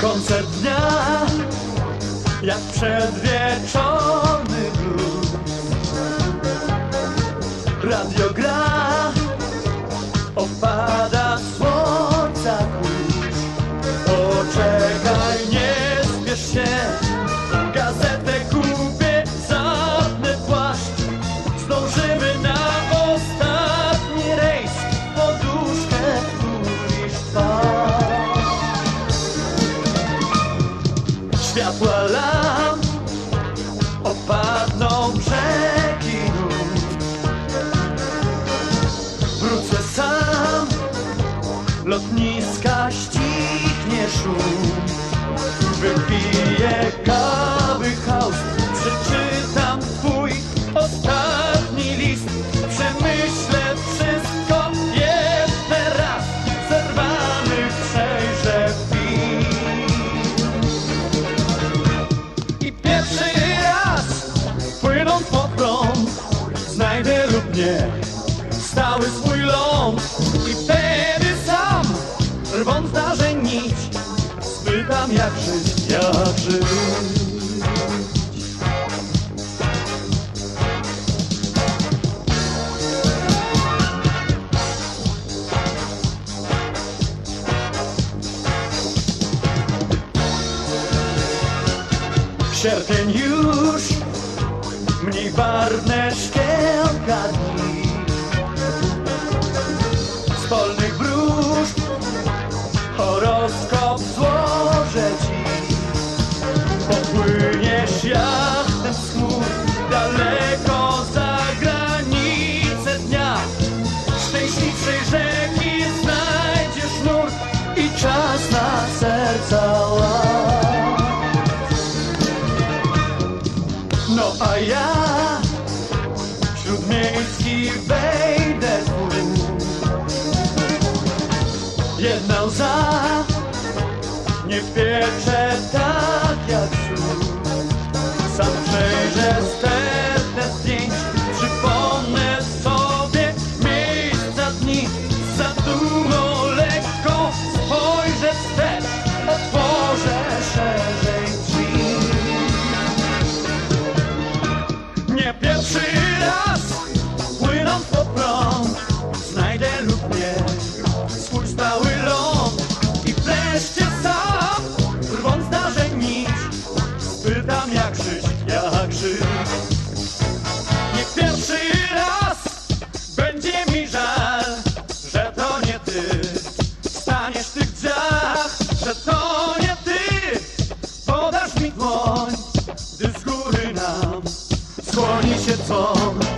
Koncert dnia Jak przedwieczorny blues Radio gra. Opada słońca kurz. Poczekaj, nie spiesz się. Gazetę kupię, zapnę płaszcz. Zdążymy na ostatni rejs. Poduszkę tulisz twarz. Światła lamp lotniska ścichnie szum. Wypiję kawy chaos, przeczytam twój ostatni list. Przemyślę wszystko jeszcze raz, zerwany przejrzę film. I pierwszy raz płynąc pod prąd Znajdę lub nie stały swój ląd. I sam rwąc zdarzeń nić Spytam jak żyć, jak żyć. Sierpień już mniej barwne szkiełka serca ład No a ja wśród miejskich wejdę Jedna łza nie wpiecze tak jak sól song.